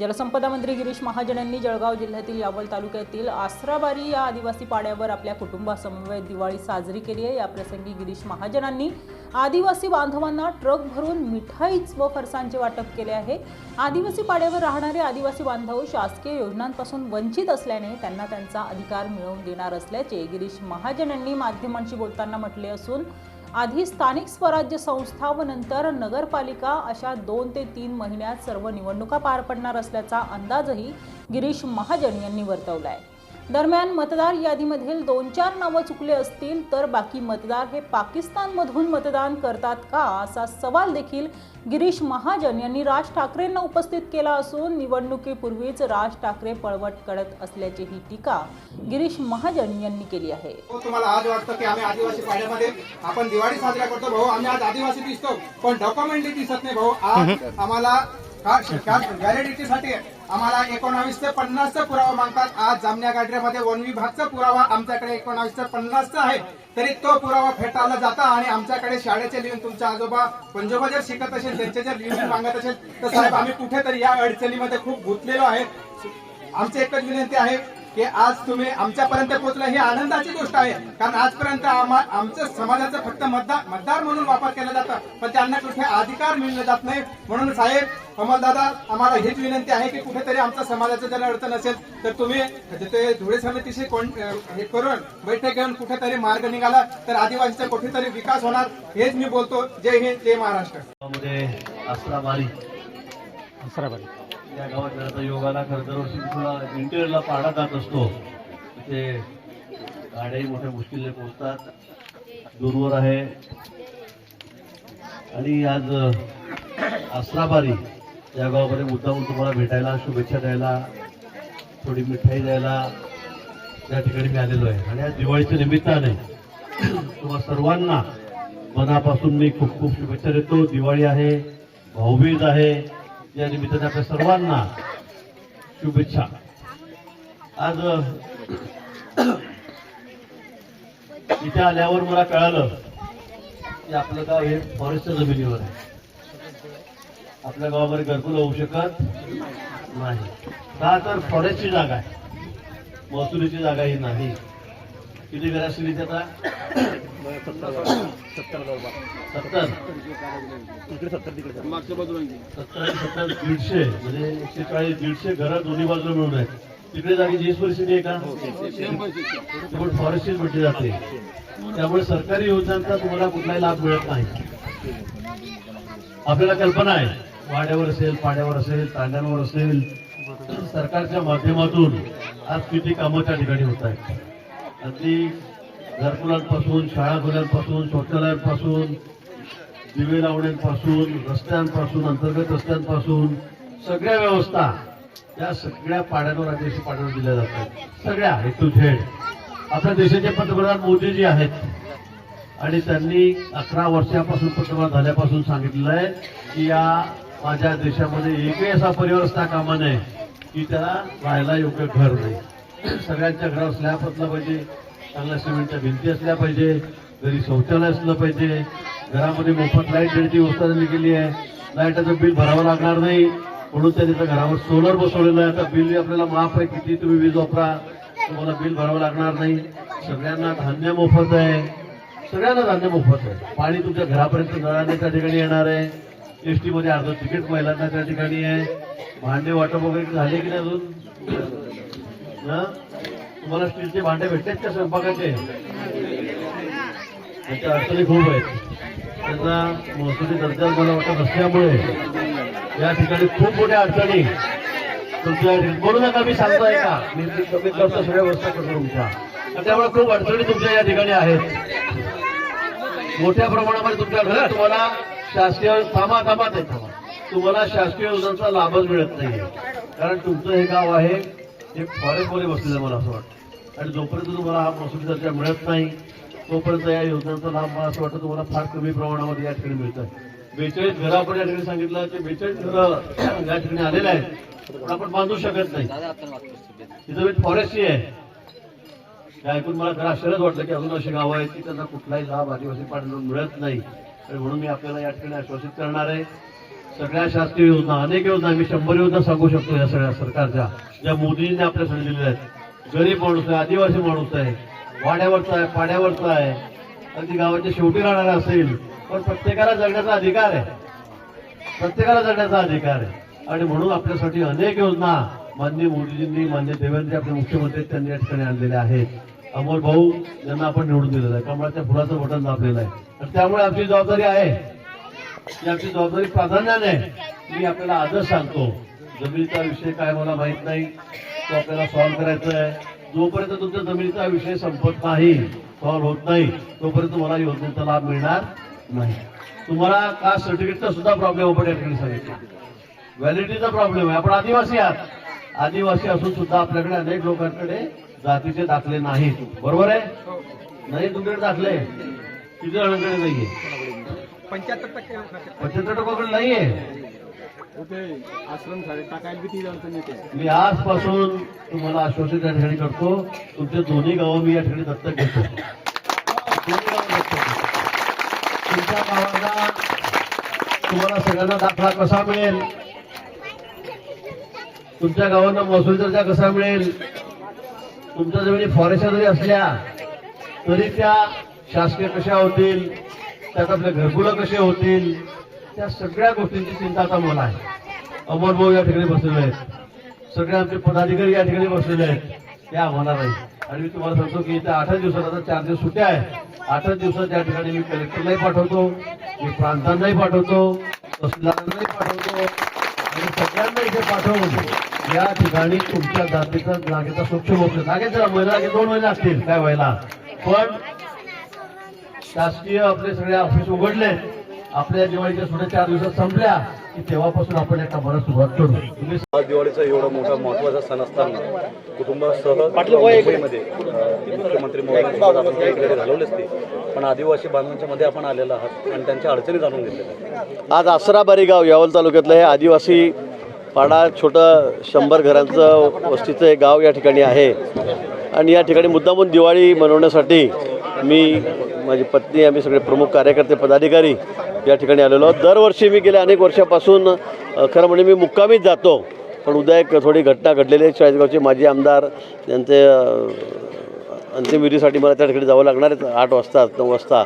जलसंपदा मंत्री गिरीश महाजन यांनी जळगाव जिल्ह्यातील यावल तालुक्यातील आसराबारी या आदिवासी पाड्यावर आपल्या कुटुंबासमवेत दिवाळी साजरी केली आहे. याप्रसंगी गिरीश महाजनांनी आदिवासी बांधवांना ट्रक भरून मिठाईच व फरसांचे वाटप केले आहे. आदिवासी पाड्यावर राहणारे आदिवासी बांधव शासकीय योजनांपासून वंचित असल्याने त्यांना त्यांचा अधिकार मिळवून देणार असल्याचे गिरीश महाजन यांनी माध्यमांशी बोलताना म्हटले असून आधी स्थानिक स्वराज्य संस्था व नंतर नगरपालिका अशा दोन ते तीन महिन्यात सर्व निवडणुका पार पडणार असल्याचा अंदाजही गिरीश महाजन यांनी वर्तवला आहे दरम्यान मतदार यादीमधील दोन चार नावं चुकले असतील तर बाकी मतदार हे पाकिस्तानमधून मतदान करतात का असा सवाल देखील गिरीश महाजन यांनी राज ठाकरेंना उपस्थित केला असून निवडणुकीपूर्वीच राज ठाकरे पळवट करत असल्याची ही टीका गिरीश महाजन यांनी केली आहे. हो, तुम्हाला आज वाटतं की आम्ही आदिवासी पाड्यामध्ये आपण दिवाळी साजरा करतो. भाऊ आम्ही आज आदिवासी दिसतो पण डॉक्युमेंटली दिसत नाही भाऊ. आज आम्हाला व्हॅलिडिटीसाठी आम्हाला एकोणावीस ते पन्नासचा पुरावा मागतात. आज जामण्या गाडरेमध्ये वन विभागचा पुरावा आमच्याकडे एकोणावीस ते पन्नासचा आहे. तरी तो पुरावा फेटाळला जाता आणि आमच्याकडे शाळेचे लिहून तुमच्या आजोबा पंजोबा जर शिकत असेल त्यांचे जर लिहून मागत असेल तर साहेब आम्ही कुठेतरी या अडचणीमध्ये खूप गुंतलेलो आहे. आमची एकच विनंती आहे की आज तुम्ही आमच्यापर्यंत पोहोचला ही आनंदाची गोष्ट आहे. कारण आजपर्यंत आमच्या समाजाचा फक्त मतदार मतदार म्हणून वापर केला जातं. पण त्यांना कुठे अधिकार मिळले जात नाही. म्हणून साहेब अमलदादा आम्हाला हीच विनंती आहे की कुठेतरी आमच्या समाजाचं जर अडचण असेल तर तुम्ही ते धुळे समितीशी कोण हे करून बैठक घेऊन कुठेतरी मार्ग निघाला तर आदिवासीचा कुठेतरी विकास होणार हेच मी बोलतो. जय हिंद जय महाराष्ट्र. या गावात आता योगाला खरं दरवर्षी थोडा इंटेरियरला पाडा जात असतो. तिथे गाड्याही मोठ्या मुश्किलने पोहोचतात. दूरवर आहे. आणि आज आसराबारी या गावामध्ये मुद्दामून तुम्हाला भेटायला शुभेच्छा द्यायला थोडी मिठाई द्यायला त्या ठिकाणी मी आलेलो आहे. आणि आज दिवाळीच्या निमित्ताने तुम्हा सर्वांना मनापासून मी खूप खूप शुभेच्छा देतो. दिवाळी आहे भाऊबीज आहे या निमित्ताने आपल्या सर्वांना शुभेच्छा. आज इथे आल्यावर मला कळालं की आपलं गाव हे फॉरेस्टच्या जमिनीवर आहे. आपल्या गावामध्ये घरकुल होऊ शकत नाही. का तर फॉरेस्टची जागा आहे. महसुलीची जागा ही नाही. किती वेळा असतील इथे आता? सत्तर सत्तर सत्तर दीडशे म्हणजे एकशे चाळीस दीडशे घरं दोन्ही बाजूला मिळून आहेत तिकडे जागी जीएस परिस्थिती आहे का पण फॉरेस्टचीच म्हटली जाते त्यामुळे सरकारी योजनांचा तुम्हाला कुठलाही लाभ मिळत नाही आपल्याला कल्पना आहे वाड्यावर असेल पाड्यावर असेल तांड्यांवर असेल सरकारच्या माध्यमातून आज किती कामं त्या ठिकाणी होत आहेत. अगदी घरकुलांपासून शाळा खोल्यांपासून शौचालयांपासून दिवे लावण्यांपासून रस्त्यांपासून अंतर्गत रस्त्यांपासून सगळ्या व्यवस्था या सगळ्या पाड्यांवर आदिवासी पाड्यावर दिल्या जातात. सगळ्या हे टू झेड आता देशाचे पंतप्रधान मोदीजी आहेत. आणि त्यांनी अकरा वर्षापासून पंतप्रधान झाल्यापासून सांगितलेलं आहे की या माझ्या देशामध्ये एकही असा परिवार असता कामा नये की त्याला राहायला योग्य घर नाही. सगळ्यांच्या घरावर स्लॅब असला पाहिजे. चांगल्या सिमेंटच्या भिंती असल्या पाहिजे घरी शौचालय असलं पाहिजे घरामध्ये मोफत लाइट देण्याची व्यवस्था त्यांनी केली आहे. लाईटाचं बिल भरावं लागणार नाही म्हणून त्यांनी त्या घरावर सोलर बसवलेलं आहे. आता बिल आपल्याला माफ आहे किती तुम्ही वीज वापरा तुम्हाला बिल भरावं लागणार नाही. सगळ्यांना धान्य मोफत आहे. सगळ्यांना धान्य मोफत आहे. पाणी तुमच्या घरापर्यंत नळाने त्या ठिकाणी येणार आहे. एस टीमध्ये अर्ध तिकीट महिलांना त्या ठिकाणी आहे. भांडे वाटप वगैरे झाले की नाही अजून? तुम्हाला स्टीलचे भांडे भेटतात का स्वयंपाकाचे? त्याच्या अडचणी खूप आहेत. त्यांना महसुली दर्जा मला वाटत नसल्यामुळे या ठिकाणी खूप मोठ्या अडचणी. तुमच्या बोलू नका मी सांगतोय का? मी मी कमी सगळ्या व्यवस्था करतो तुमच्या. त्यामुळे खूप अडचणी तुमच्या या ठिकाणी आहेत. मोठ्या प्रमाणामध्ये तुमच्या घरात तुम्हाला शासकीय थांबा थांबा ते थांबा. तुम्हाला शासकीय योजनांचा लाभच मिळत नाही कारण तुमचं हे गाव आहे हे फॉरेस्टमध्ये बसलेलं आहे मला असं वाटतं. आणि जोपर्यंत तुम्हाला हा महसूल दर्जा मिळत नाही तोपर्यंत या योजनांचा लाभ मला असं वाटतं तुम्हाला फार कमी प्रमाणामध्ये या ठिकाणी मिळतं बेचाळीस घरं आपण या ठिकाणी सांगितलं ते बेचाळीस घरं या ठिकाणी आलेले आहेत. पण आपण बांधू शकत नाही. तिथं मी फॉरेस्टची आहे. ऐकून मला जरा आश्चर्यच वाटलं की अजून अशी गावं आहेत की त्यांना कुठलाही लाभ आदिवासी पाठवून मिळत नाही. आणि म्हणून मी आपल्याला या ठिकाणी आश्वासित करणार आहे. सगळ्या शासकीय योजना अनेक योजना मी शंभर योजना सांगू शकतो या सगळ्या सरकारच्या. ज्या मोदींनी आपल्यासाठी दिलेल्या आहेत. गरीब माणूस आहे आदिवासी माणूस आहे वाड्यावरचा आहे पाड्यावरचा आहे. अगदी गावाच्या शेवटी राहणारा असेल पण प्रत्येकाला जगण्याचा अधिकार आहे. प्रत्येकाला जगण्याचा अधिकार आहे. आणि म्हणून आपल्यासाठी अनेक योजना माननीय मोदीजींनी मान्य देवेंद्र आपले मुख्यमंत्री त्यांनी या ठिकाणी आणलेल्या आहेत. अमोल भाऊ यांना आपण निवडून दिलेलं आहे. कमळाच्या फुलाचं बटन दाबलेलं आहे. आणि त्यामुळे आपली जबाबदारी आहे. की आमची जबाबदारी प्राधान्याने मी आपल्याला आजच सांगतो. जमिनीचा विषय काय मला माहीत नाही. तो आपल्याला सॉल्व्ह करायचा आहे. जोपर्यंत तुमच्या जमिनीचा विषय संपत नाही सॉल्व्ह होत नाही तोपर्यंत मला योजनेचा लाभ मिळणार नाही. तुम्हाला कास्ट सर्टिफिकेटचा सुद्धा प्रॉब्लेम आपण या ठिकाणी सांगितलं. व्हॅलिडिटीचा प्रॉब्लेम आहे. आपण आदिवासी आहात. आदिवासी असून सुद्धा आपल्याकडे अनेक लोकांकडे जातीचे दाखले नाहीत. बरोबर आहे? नाही तुमच्याकडे दाखले? किती जणांकडे नाहीये? पंच्याहत्तर टक्के पंच्याहत्तर नाहीये. आश्रम मी आजपासून तुम्हाला आश्वासित या ठिकाणी करतो तुमचे दोन्ही गावं मी या ठिकाणी दत्तक घेतो. तुमच्या गावाला तुम्हाला सगळ्यांना दाखला कसा मिळेल? तुमच्या गावांना महसूल दर्जा कसा मिळेल? तुमच्या जमिनी फॉरेस्टच्या जरी असल्या तरी त्या शासकीय कशा होतील? त्यात आपले घरकुलं कसे होतील त्या सगळ्या गोष्टींची चिंता आता मला आहे. अमोल भाऊ या ठिकाणी बसलेले आहेत. सगळे आमचे पदाधिकारी या ठिकाणी बसलेले आहेत. ते आम्हाला नाही. आणि मी तुम्हाला सांगतो की त्या आठच दिवसात आता चार दिवस सुट्या आहेत. आठच दिवसात या ठिकाणी मी कलेक्टरलाही पाठवतो मी प्रांतांनाही पाठवतो तहसीलदारांनाही पाठवतो आणि सगळ्यांना इथे पाठवून या ठिकाणी तुमच्या जातीचा जागेचा स्वच्छ मोक्ष जागेचा महिला दोन महिने असतील काय व्हायला. पण शासकीय आपले सगळे ऑफिस उघडले. आपल्या दिवाळीच्या सुद्धा चार दिवसात संपल्या की तेव्हापासून आपण या कामाला सुरुवात करू. तुम्ही आज दिवाळीचा एवढा मोठा महत्त्वाचा सण असताना कुटुंबासह मुंबईमध्ये मुख्यमंत्री मोदींसोबत आपण काही इकडे घालवलेच ते पण आदिवासी बांधवांच्या मध्ये आपण आलेलो आहात आणि त्यांच्या अडचणी जाणून घेतलेल्या. आज आसराबारी गाव यावल तालुक्यातलं हे आदिवासी पाडा छोटं शंभर घरांचं वस्तीचं एक गाव या ठिकाणी आहे. आणि या ठिकाणी मुद्दामून दिवाळी मनवण्यासाठी मी माझी पत्नी आम्ही सगळे प्रमुख कार्यकर्ते पदाधिकारी या ठिकाणी आलेलो आहोत. दरवर्षी मी गेल्या अनेक वर्षापासून खरं म्हणजे मी मुक्कामीच जातो. पण उद्या एक थोडी घटना घडलेली आहे. चाळीसगावचे माजी आमदार त्यांचे अंतिम अंतिमविधीसाठी मला त्या ठिकाणी जावं लागणार आहे. आठ वाजता नऊ वाजता.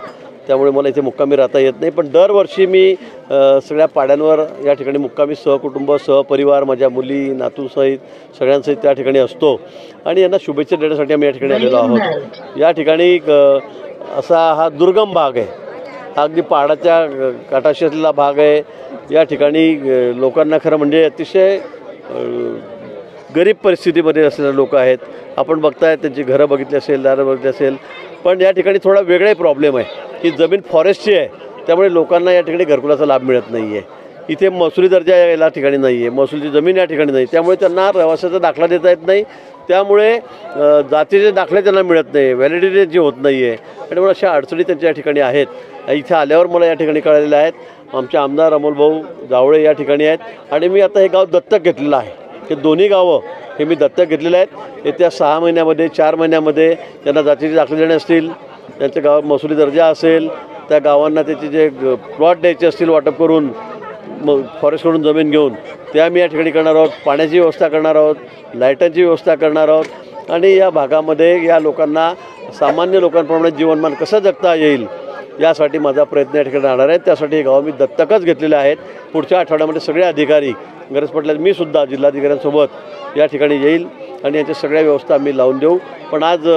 त्यामुळे मला इथे मुक्कामी राहता येत नाही. पण दरवर्षी मी सगळ्या पाड्यांवर या ठिकाणी मुक्कामी सहकुटुंब सहपरिवार माझ्या मुली नातूसहित सगळ्यांसहित त्या ठिकाणी असतो. आणि यांना शुभेच्छा देण्यासाठी आम्ही या ठिकाणी आलेलो आहोत. या ठिकाणी असा हा दुर्गम भाग आहे. हा अगदी पहाडाच्या काठाशी असलेला भाग आहे. या ठिकाणी लोकांना खरं म्हणजे अतिशय गरीब परिस्थितीमध्ये असलेले लोक आहेत. आपण बघताय त्यांची घरं बघितली असेल दारं बघितली असेल. पण या ठिकाणी थोडा वेगळाही प्रॉब्लेम आहे की जमीन फॉरेस्टची आहे त्यामुळे लोकांना या ठिकाणी घरकुलाचा लाभ मिळत नाही आहे इथे महसुली दर्जा या ठिकाणी नाही आहे महसुलीची जमीन या ठिकाणी नाही त्यामुळे त्यांना रहिवासाचा दाखला देता येत नाही. त्यामुळे जातीचे दाखले त्यांना मिळत नाही व्हॅलिडिटी जी होत नाही आहे आणि मग अशा अडचणी त्यांच्या या ठिकाणी आहेत. इथे आल्यावर मला या ठिकाणी कळलेल्या आहेत. आमचे आमदार अमोल भाऊ जावळे या ठिकाणी आहेत. आणि मी आता हे गाव दत्तक घेतलेलं आहे. हे दोन्ही गावं हे मी दत्तक घेतलेले आहेत. येत्या सहा महिन्यामध्ये चार महिन्यामध्ये त्यांना जातीचे दाखले देणे असतील त्यांच्या गावात महसुली दर्जा असेल त्या गावांना त्याचे जे प्लॉट द्यायचे असतील वाटप करून मग फॉरेस्टकडून जमीन घेऊन त्या मी या ठिकाणी करणार आहोत. पाण्याची व्यवस्था करणार आहोत लाईटांची व्यवस्था करणार आहोत आणि या भागामध्ये या लोकांना सामान्य लोकांप्रमाणे जीवनमान कसं जगता येईल यासाठी माझा प्रयत्न या ठिकाणी राहणार आहे. त्यासाठी हे गाव मी दत्तकच घेतलेले आहेत. पुढच्या आठवड्यामध्ये सगळे अधिकारी गरज पडल्यास मी सुद्धा जिल्हाधिकाऱ्यांसोबत या ठिकाणी येईल आणि यांच्या सगळ्या व्यवस्था आम्ही लावून देऊ. पण आज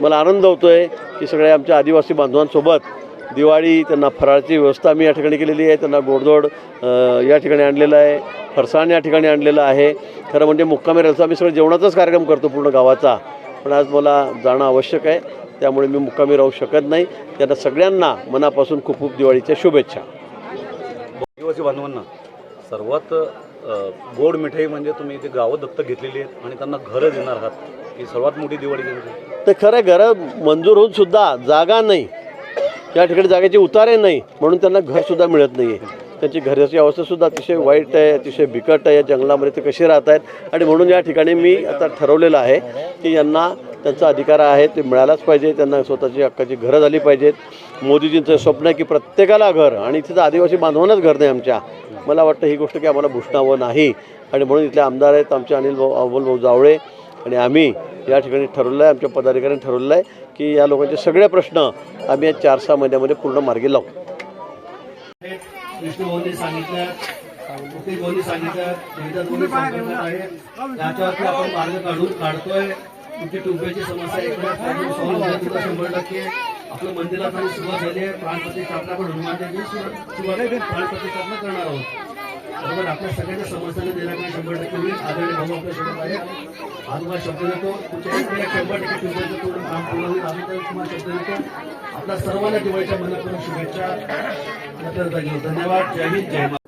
मला आनंद होतो आहे की सगळ्या आमच्या आदिवासी बांधवांसोबत दिवाळी त्यांना फराळची व्यवस्था मी या ठिकाणी केलेली आहे. त्यांना गोडधोड या ठिकाणी आणलेलं आहे. फरसाण या ठिकाणी आणलेलं आहे. खरं म्हणजे मुक्कामी राहायचं आम्ही सगळं जेवणाचाच कार्यक्रम करतो पूर्ण गावाचा. पण आज मला जाणं आवश्यक आहे. त्यामुळे मी मुक्कामी राहू शकत नाही. त्यांना सगळ्यांना मनापासून खूप खूप दिवाळीच्या शुभेच्छा. आदिवासी बांधवांना सर्वात गोड मिठाई म्हणजे तुम्ही इथे गावं दत्तक घेतलेली आहेत आणि त्यांना घरं देणार आहात. ही सर्वात मोठी दिवाळी तर खरं घरं मंजूर होऊन सुद्धा जागा नाही. या ठिकाणी जागेचे उतारे नाही. म्हणून त्यांना घरसुद्धा मिळत नाही आहे त्यांची घराची अवस्थासुद्धा अतिशय वाईट आहे अतिशय बिकट आहे. या जंगलामध्ये ते कसे राहत आहेत आणि म्हणून या ठिकाणी मी आता ठरवलेलं आहे की यांना त्यांचा अधिकार आहे ते मिळालाच पाहिजे त्यांना स्वतःची हक्काची घरं झाली पाहिजेत. मोदीजींचं स्वप्न आहे की प्रत्येकाला घर आणि तिथं आदिवासी बांधवांनाच घर नाही आमच्या. मला वाटतं ही गोष्ट की आम्हाला भूषणावं नाही. आणि म्हणून इथले आमदार आहेत आमचे अनिल भाऊ अमोल भाऊ जावळे आणि आम्ही या ठिकाणी ठरवलं आहे आमच्या पदाधिकाऱ्यांनी ठरवलं आहे की या लोकांचे सगळे प्रश्न आम्ही या चार सहा महिन्यामध्ये पूर्ण मार्गी लावू. सांगितलं सांगितलं आहे. याच्यावरती आपण मार्ग काढून काढतोय. तुमची टुंब्याची समस्या एकदा सॉल्व्ह झाली तुला शंभर टक्के आपलं मंदिरात आणि सुरुवात झाली आहे. प्राणप्रतिष्ठापना पण हनुमान जयंती सुरुवात प्राणप्रतिष्ठापना करणार आहोत. बरोबर आपल्या सगळ्यांच्या समस्यांना निराकरण शंभर टक्के होईल. आदरणीय भाऊ आपल्यासोबत आहे. आजोबा शब्द देतो. तुमच्याकडे शंभर टक्के टुंब्याचं पूर्ण काम पूर्ण होईल. आम्ही तर तुम्हाला शब्द देतो. आपल्या सर्वांना दिवाळीच्या मनापूर्वक शुभेच्छा. धन्यवाद जय हिंद जय महाराष्ट्र.